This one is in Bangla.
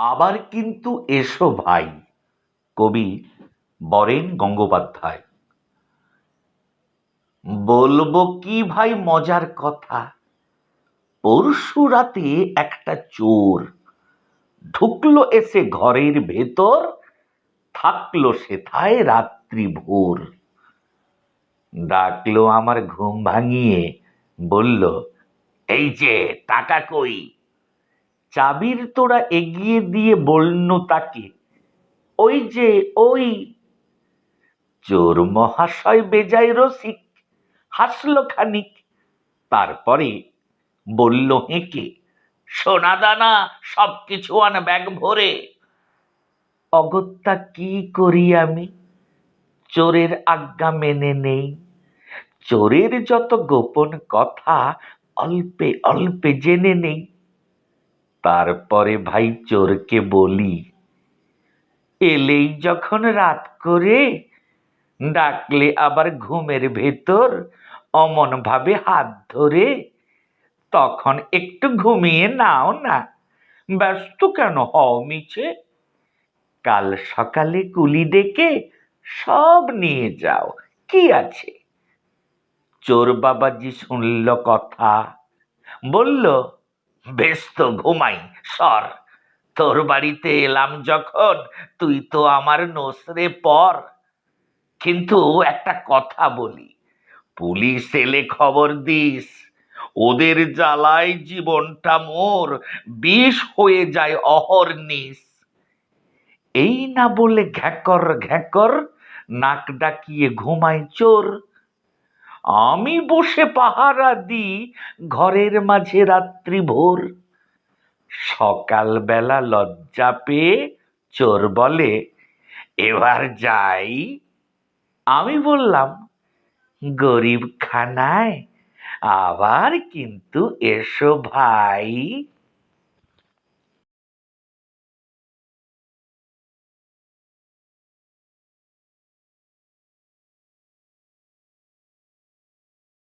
আবার কিন্তু এসো ভাই। কবি বরেন গঙ্গোপাধ্যায়। বলব কি ভাই মজার কথা? পরশু রাতে একটা চোর ঢুকলো এসে ঘরের ভেতর, থাকল সেথায় রাত্রি ভোর। ডাকলো আমার ঘুম ভাঙিয়ে, বলল, এই যে, টাকা কই? চাবির তোরা এগিয়ে দিয়ে বলল তাকে, ওই যে ওই চোর মহাশয় বেজায় রসিক, হাসল খানিক। তারপরে বলল হেঁকে, সোনা দানা সব কিছু আন ব্যাগ ভরে। অগত্যা কি করি আমি? চোরের আজ্ঞা মেনে নেই। চোরের যত গোপন কথা, অল্পে অল্পে জেনে নেই। তারপরে ভাই চোরকে বলি, এলেই যখন রাত করে, ডাকলে আবার ঘুমের ভেতর অমন ভাবে হাত ধরে, তখন একটু ঘুমিয়ে নাও না, ব্যস্ত কেন হও মিছে? কাল সকালে কুলি ডেকে সব নিয়ে যাও, কি আছে? চোর বাবাজি শুনল কথা, বলল বেশ তো ঘুমাই, সর। তোর বাড়িতে এলাম যখন, তুই তো আমার নসরে পর। কিন্তু একটা কথা বলি, পুলিশ এলে খবর দিস, ওদের জ্বালায় জীবনটা মোর, বিষ হয়ে যায় অহর্নিশ এই না বলে ঘ্যাকর ঘ্যাকর, নাক ডাকিয়ে ঘুমায় চোর। আমি বসে পাহারা দিই ঘরের মাঝে রাত্রি ভোর। সকালবেলা লজ্জা পেয়ে চোর বলে, এবার যাই। আমি বললাম গরিব খানায় আবার কিন্তু এসো ভাই।